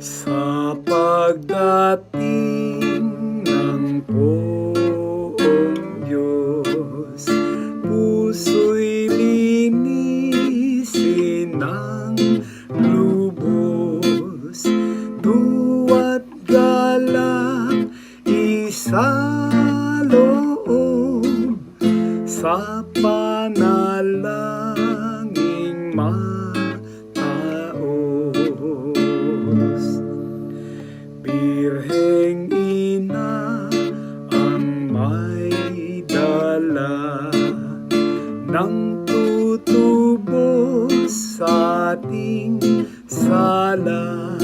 Sa pagdating ng poong Diyos, puso'y linisin ng lubos. Duwat galang isa loob sa panalangin man. Dala ng tutubos sa ating sala.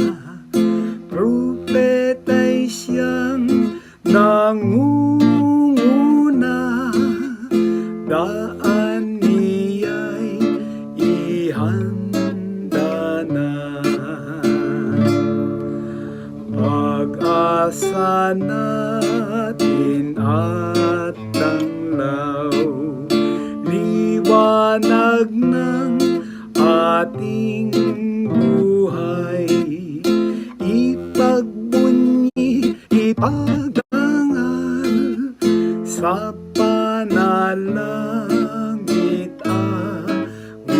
Propeta'y siyang nangunguna, daan niya'y ihanda na. Pag-asa natin at liwanag ng ating buhay. Ipagbunyi, ipagdangal sa panalangit awitan.